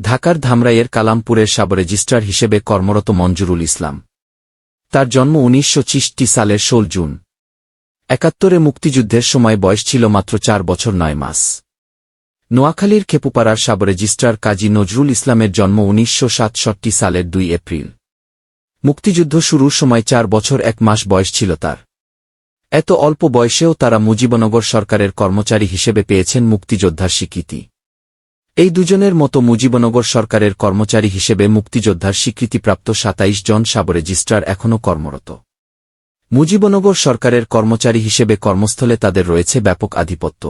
ঢাকার ধামরাইয়ের কালামপুরের sub registrar হিসেবে কর্মরত মঞ্জুরুল ইসলাম। তার জন্ম উনিশশো সালের ষোল জুন। একাত্তরে মুক্তিযুদ্ধের সময় বয়স ছিল মাত্র চার বছর নয় মাস। নোয়াখালীর খেপুপাড়ার সাব রেজিস্ট্রার কাজী নজরুল ইসলামের জন্ম উনিশশো সাতষট্টি সালের দুই এপ্রিল। মুক্তিযুদ্ধ শুরুর সময় চার বছর এক মাস বয়স ছিল তার। এত অল্প বয়সেও তারা মুজিবনগর সরকারের কর্মচারী হিসেবে পেয়েছেন মুক্তিযোদ্ধার স্বীকৃতি। এই দুজনের মতো মুজিবনগর সরকারের কর্মচারী হিসেবে মুক্তিযোদ্ধার স্বীকৃতিপ্রাপ্ত সাতাইশ জন সাব রেজিস্ট্রার এখনও কর্মরত। মুজিবনগর সরকারের কর্মচারী হিসেবে কর্মস্থলে তাদের রয়েছে ব্যাপক আধিপত্য।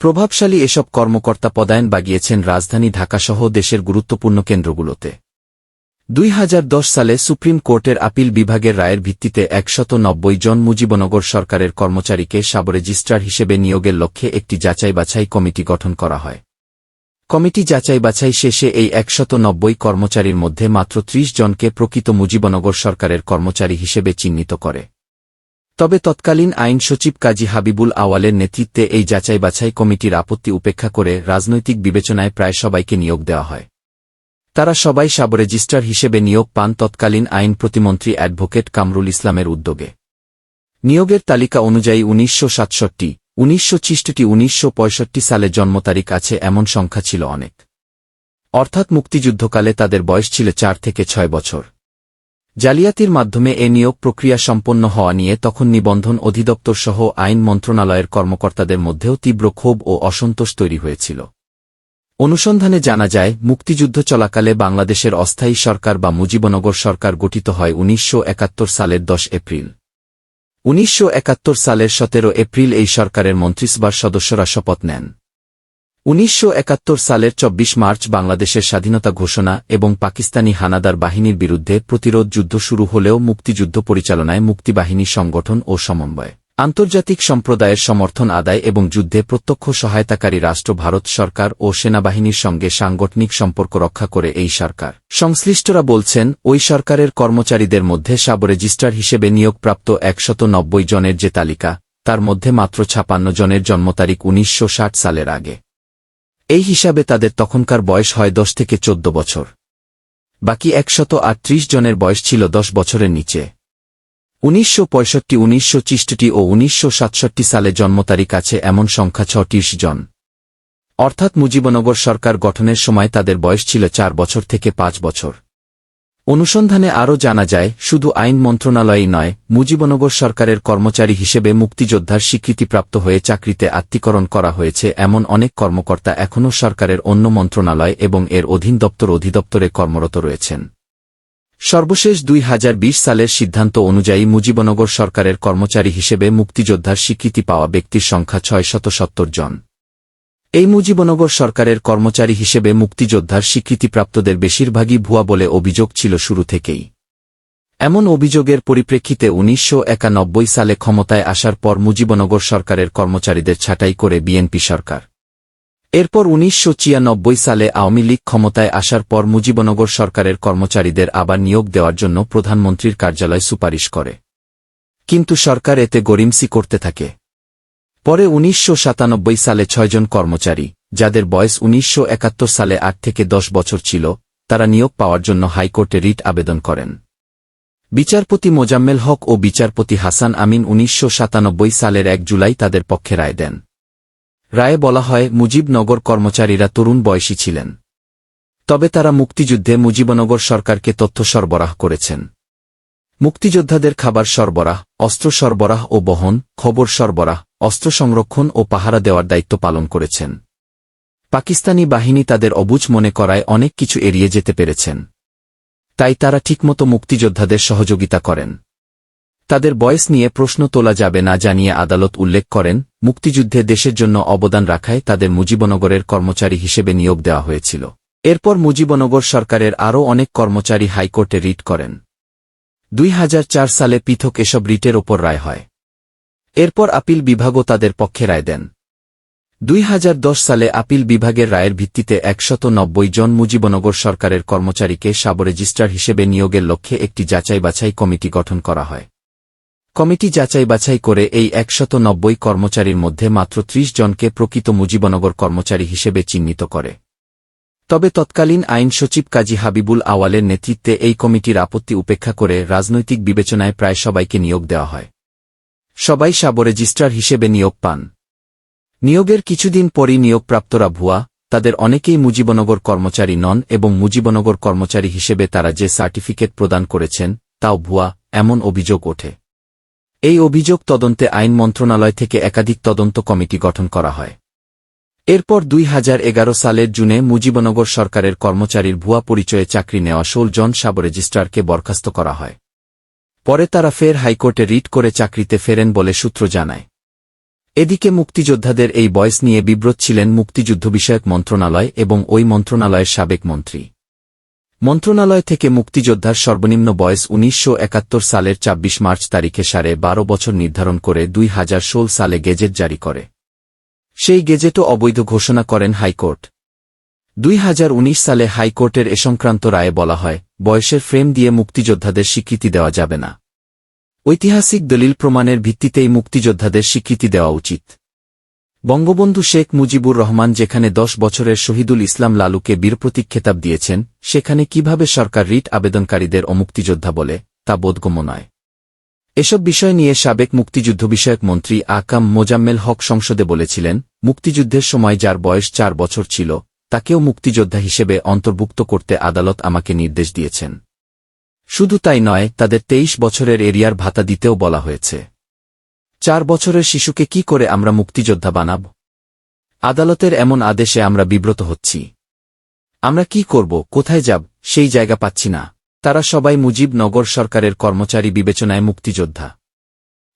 প্রভাবশালী এসব কর্মকর্তা পদায়ন বাগিয়েছেন রাজধানী ঢাকাসহ দেশের গুরুত্বপূর্ণ কেন্দ্রগুলোতে। দুই হাজার দশ সালে সুপ্রিম কোর্টের আপিল বিভাগের রায়ের ভিত্তিতে একশত জন মুজিবনগর সরকারের কর্মচারীকে সাব রেজিস্ট্রার হিসেবে নিয়োগের লক্ষ্যে একটি যাচাই বাছাই কমিটি গঠন করা হয়। কমিটি যাচাই বাছাই শেষে এই একশত নব্বই কর্মচারীর মধ্যে মাত্র ত্রিশ জনকে প্রকৃত মুজিবনগর সরকারের কর্মচারী হিসেবে চিহ্নিত করে। তবে তৎকালীন আইন সচিব কাজী হাবিবুল আওয়ালের নেতৃত্বে এই যাচাই বাছাই কমিটির আপত্তি উপেক্ষা করে রাজনৈতিক বিবেচনায় প্রায় সবাইকে নিয়োগ দেওয়া হয়। তারা সবাই সাব রেজিস্ট্রার হিসেবে নিয়োগ পান তৎকালীন আইন প্রতিমন্ত্রী অ্যাডভোকেট কামরুল ইসলামের উদ্যোগে। নিয়োগের তালিকা অনুযায়ী উনিশশো সাতষট্টি উনিশশো ছিষ্টি উনিশশো সালে জন্মতারিখ আছে, এমন সংখ্যা ছিল অনেক। অর্থাৎ মুক্তিযুদ্ধকালে তাদের বয়স ছিল চার থেকে ছয় বছর। জালিয়াতির মাধ্যমে এ নিয়োগ প্রক্রিয়া সম্পন্ন হওয়া নিয়ে তখন নিবন্ধন অধিদপ্তর সহ আইন মন্ত্রণালয়ের কর্মকর্তাদের মধ্যেও তীব্র ক্ষোভ ও অসন্তোষ তৈরি হয়েছিল। অনুসন্ধানে জানা যায়, মুক্তিযুদ্ধ চলাকালে বাংলাদেশের অস্থায়ী সরকার বা মুজিবনগর সরকার গঠিত হয় উনিশশো একাত্তর সালের দশ এপ্রিল। উনিশশো একাত্তর সালের সতেরো এপ্রিল এই সরকারের মন্ত্রিসভার সদস্যরা শপথ নেন। উনিশশো একাত্তর সালের ২৪ মার্চ বাংলাদেশের স্বাধীনতা ঘোষণা এবং পাকিস্তানি হানাদার বাহিনীর বিরুদ্ধে প্রতিরোধ যুদ্ধ শুরু হলেও মুক্তিযুদ্ধ পরিচালনায় মুক্তিবাহিনী সংগঠন ও সমন্বয়। আন্তর্জাতিক সম্প্রদায়ের সমর্থন আদায় এবং যুদ্ধে প্রত্যক্ষ সহায়তাকারী রাষ্ট্র ভারত সরকার ও সেনাবাহিনীর সঙ্গে সাংগঠনিক সম্পর্ক রক্ষা করে এই সরকার। সংশ্লিষ্টরা বলছেন, ওই সরকারের কর্মচারীদের মধ্যে সাব রেজিস্ট্রার হিসেবে নিয়োগপ্রাপ্ত একশত নব্বই জনের যে তালিকা, তার মধ্যে মাত্র ছাপান্ন জনের জন্ম তারিখ উনিশশো ষাট সালের আগে। এই হিসাবে তাদের তখনকার বয়স হয় দশ থেকে চোদ্দ বছর। বাকি একশত জনের বয়স ছিল দশ বছরের নিচে। উনিশশো পঁয়ষট্টি, উনিশশো চিষ্টটি ও উনিশশো সাতষট্টি সালে জন্মতারিখ আছে এমন সংখ্যা ছত্রিশ জন। অর্থাৎ মুজিবনগর সরকার গঠনের সময় তাদের বয়স ছিল চার বছর থেকে পাঁচ বছর। অনুসন্ধানে আরও জানা যায়, শুধু আইন মন্ত্রণালয়ই নয়, মুজিবনগর সরকারের কর্মচারী হিসেবে মুক্তিযোদ্ধার স্বীকৃতিপ্রাপ্ত হয়ে চাকরিতে আত্মীকরণ করা হয়েছে এমন অনেক কর্মকর্তা এখনও সরকারের অন্য মন্ত্রণালয় এবং এর অধীন দপ্তর অধিদপ্তরে কর্মরত রয়েছেন। সর্বশেষ দুই হাজার বিশ সালের সিদ্ধান্ত অনুযায়ী মুজিবনগর সরকারের কর্মচারী হিসেবে মুক্তিযোদ্ধার স্বীকৃতি পাওয়া ব্যক্তির সংখ্যা ছয় জন। এই মুজিবনগর সরকারের কর্মচারী হিসেবে মুক্তিযোদ্ধার স্বীকৃতিপ্রাপ্তদের বেশিরভাগই ভুয়া বলে অভিযোগ ছিল শুরু থেকেই। এমন অভিযোগের পরিপ্রেক্ষিতে উনিশশো একানব্বই সালে ক্ষমতায় আসার পর মুজিবনগর সরকারের কর্মচারীদের ছাঁটাই করে বিএনপি সরকার। এরপর উনিশশো ছিয়ানব্বই সালে আওয়ামী লীগ ক্ষমতায় আসার পর মুজিবনগর সরকারের কর্মচারীদের আবার নিয়োগ দেওয়ার জন্য প্রধানমন্ত্রীর কার্যালয় সুপারিশ করে। কিন্তু সরকার এতে গরিমসি করতে থাকে। পরে উনিশশো সাতানব্বই সালে ছয়জন কর্মচারী, যাদের বয়স উনিশশো একাত্তর সালে আট থেকে দশ বছর ছিল, তারা নিয়োগ পাওয়ার জন্য হাইকোর্টে রিট আবেদন করেন। বিচারপতি মোজাম্মেল হক ও বিচারপতি হাসান আমিন উনিশশো সাতানব্বই সালের এক জুলাই তাদের পক্ষে রায় দেন। রায়ে বলা হয়, মুজিবনগর কর্মচারীরা তরুণ বয়সী ছিলেন। তবে তারা মুক্তিযুদ্ধে মুজিবনগর সরকারকে তথ্য সরবরাহ করেছেন। মুক্তিযোদ্ধাদের খাবার সরবরাহ, অস্ত্র সরবরাহ ও বহন, খবর সরবরাহ, অস্ত্র সংরক্ষণ ও পাহারা দেওয়ার দায়িত্ব পালন করেছেন। পাকিস্তানি বাহিনী তাদের অবুজ মনে করায় অনেক কিছু এড়িয়ে যেতে পেরেছেন। তাই তারা ঠিকমতো মুক্তিযোদ্ধাদের সহযোগিতা করেন। তাদের বয়স নিয়ে প্রশ্ন তোলা যাবে না জানিয়ে আদালত উল্লেখ করেন মুক্তিযুদ্ধে দেশের জন্য অবদান রাখায় তাদের মুজিবনগরের কর্মচারী হিসেবে নিয়োগ দেওয়া হয়েছিল। এরপর মুজিবনগর সরকারের আরও অনেক কর্মচারী হাইকোর্টে রিট করেন। দুই হাজার চার সালে পৃথক এসব রিটের ওপর রায় হয়। এরপর আপিল বিভাগও তাদের পক্ষে রায় দেন। দুই হাজার দশ সালে আপিল বিভাগের রায়ের ভিত্তিতে একশত জন মুজিবনগর সরকারের কর্মচারীকে সাব রেজিস্ট্রার হিসেবে নিয়োগের লক্ষ্যে একটি যাচাই বাছাই কমিটি গঠন করা হয়। কমিটি যাচাই বাছাই করে এই একশত নব্বই কর্মচারীর মধ্যে মাত্র ত্রিশ জনকে প্রকৃত মুজিবনগর কর্মচারী হিসেবে চিহ্নিত করে। তবে তৎকালীন আইন সচিব কাজী হাবিবুল আওয়ালের নেতৃত্বে এই কমিটির আপত্তি উপেক্ষা করে রাজনৈতিক বিবেচনায় প্রায় সবাইকে নিয়োগ দেওয়া হয়। সবাই সাব রেজিস্ট্রার হিসেবে নিয়োগ পান। নিয়োগের কিছুদিন পরই নিয়োগপ্রাপ্তরা ভুয়া, তাদের অনেকেই মুজিবনগর কর্মচারী নন এবং মুজিবনগর কর্মচারী হিসেবে তারা যে সার্টিফিকেট প্রদান করেছেন, তাও ভুয়া, এমন অভিযোগ ওঠে। এই অভিযোগ তদন্তে আইন মন্ত্রণালয় থেকে একাধিক তদন্ত কমিটি গঠন করা হয়। এরপর দুই হাজার এগারো সালের জুনে মুজিবনগর সরকারের কর্মচারীর ভুয়া পরিচয়ে চাকরি নেওয়া ষোল জন সাব রেজিস্ট্রারকে বরখাস্ত করা হয়। পরে তারা ফের হাইকোর্টে রিট করে চাকরিতে ফেরেন বলে সূত্র জানায়। এদিকে মুক্তিযোদ্ধাদের এই বয়স নিয়ে বিব্রত ছিলেন মুক্তিযুদ্ধ বিষয়ক মন্ত্রণালয় এবং ওই মন্ত্রণালয়ের সাবেক মন্ত্রী। মন্ত্রণালয় থেকে মুক্তিযোদ্ধার সর্বনিম্ন বয়স উনিশশো একাত্তর সালের ২৬ মার্চ তারিখে সাড়ে বারো বছর নির্ধারণ করে দুই হাজার ষোল সালে গেজেট জারি করে। সেই গেজেটও অবৈধ ঘোষণা করেন হাইকোর্ট। দুই হাজার উনিশ সালে হাইকোর্টের এ সংক্রান্ত রায়ে বলা হয়, বয়সের ফ্রেম দিয়ে মুক্তিযোদ্ধাদের স্বীকৃতি দেওয়া যাবে না। ঐতিহাসিক দলিল প্রমাণের ভিত্তিতেই মুক্তিযোদ্ধাদের স্বীকৃতি দেওয়া উচিত। বঙ্গবন্ধু শেখ মুজিবুর রহমান যেখানে দশ বছরের শহীদুল ইসলাম লালুকে বীরপ্রতীক খেতাব দিয়েছেন, সেখানে কীভাবে সরকার রিট আবেদনকারীদের অমুক্তিযোদ্ধা বলে, তা বোধগম্য নয়। এসব বিষয় নিয়ে সাবেক মুক্তিযুদ্ধ বিষয়ক মন্ত্রী আকাম মোজাম্মেল হক সংসদে বলেছিলেন, মুক্তিযুদ্ধের সময় যার বয়স চার বছর ছিল, তাকেও মুক্তিযোদ্ধা হিসেবে অন্তর্ভুক্ত করতে আদালত আমাকে নির্দেশ দিয়েছেন। শুধু তাই নয়, তাদের তেইশ বছরের এরিয়ার ভাতা দিতেও বলা হয়েছে। চার বছরের শিশুকে কি করে আমরা মুক্তিযোদ্ধা বানাব? আদালতের এমন আদেশে আমরা বিব্রত হচ্ছি। আমরা কি করব? কোথায় যাব? সেই জায়গা পাচ্ছি না। তারা সবাই মুজিব নগর সরকারের কর্মচারী বিবেচনায় মুক্তিযোদ্ধা।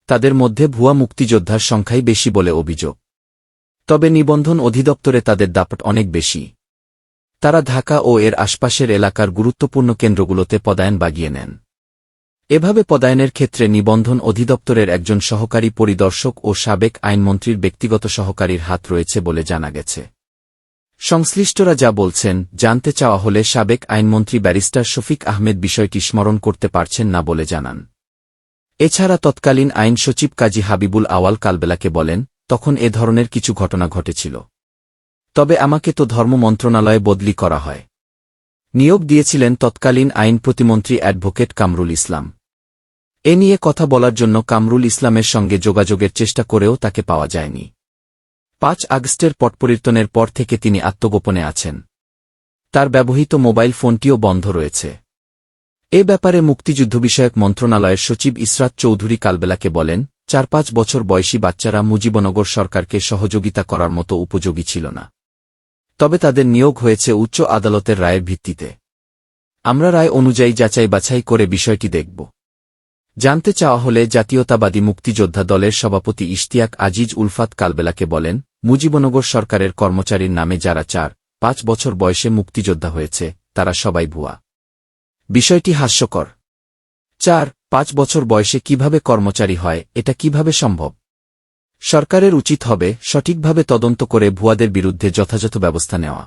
তাদের মধ্যে ভুয়া মুক্তিযোদ্ধার সংখ্যাই বেশি বলে অভিযোগ। তবে নিবন্ধন অধিদপ্তরে তাদের দাপট অনেক বেশি। তারা ঢাকা ও এর আশপাশের এলাকার গুরুত্বপূর্ণ কেন্দ্রগুলোতে পদায়ন বাগিয়ে নেন। এভাবে পদায়নের ক্ষেত্রে নিবন্ধন অধিদপ্তরের একজন সহকারী পরিদর্শক ও সাবেক আইনমন্ত্রীর ব্যক্তিগত সহকারীর হাত রয়েছে বলে জানা গেছে। সংশ্লিষ্টরা যা বলছেন, জানতে চাওয়া হলে সাবেক আইনমন্ত্রী ব্যারিস্টার শফিক আহমেদ বিষয়টি স্মরণ করতে পারছেন না বলে জানান। এছাড়া তৎকালীন আইন সচিব কাজী হাবিবুল আওয়াল কালবেলাকে বলেন, তখন এ ধরনের কিছু ঘটনা ঘটেছিল। তবে আমাকে তো ধর্ম মন্ত্রণালয়ে বদলি করা হয়। নিয়োগ দিয়েছিলেন তৎকালীন আইন প্রতিমন্ত্রী অ্যাডভোকেট কামরুল ইসলাম। এ নিয়ে কথা বলার জন্য কামরুল ইসলামের সঙ্গে যোগাযোগের চেষ্টা করেও তাকে পাওয়া যায়নি। পাঁচ আগস্টের পটপরির্তনের পর থেকে তিনি আত্মগোপনে আছেন। তার ব্যবহৃত মোবাইল ফোনটিও বন্ধ রয়েছে। এ ব্যাপারে মুক্তিযুদ্ধ বিষয়ক মন্ত্রণালয়ের সচিব ইসরাত চৌধুরী কালবেলাকে বলেন, চার পাঁচ বছর বয়সী বাচ্চারা মুজিবনগর সরকারকে সহযোগিতা করার মতো উপযোগী ছিল না। তবে তাদের নিয়োগ হয়েছে উচ্চ আদালতের রায়ের ভিত্তিতে। আমরা রায় অনুযায়ী যাচাই বাছাই করে বিষয়টি দেখব। জানতে চাওয়া হলে জাতীয়তাবাদী মুক্তিযোদ্ধা দলের সভাপতি ইশতিয়াক আজিজ উলফাত কালবেলাকে বলেন, মুজিবনগর সরকারের কর্মচারীর নামে যারা চার, পাঁচ বছর বয়সে মুক্তিযোদ্ধা হয়েছে, তারা সবাই ভুয়া। বিষয়টি হাস্যকর। চার, পাঁচ বছর বয়সে কীভাবে কর্মচারী হয়, এটা কীভাবে সম্ভব? সরকারের উচিত হবে সঠিকভাবে তদন্ত করে ভুয়াদের বিরুদ্ধে যথাযথ ব্যবস্থা নেওয়া।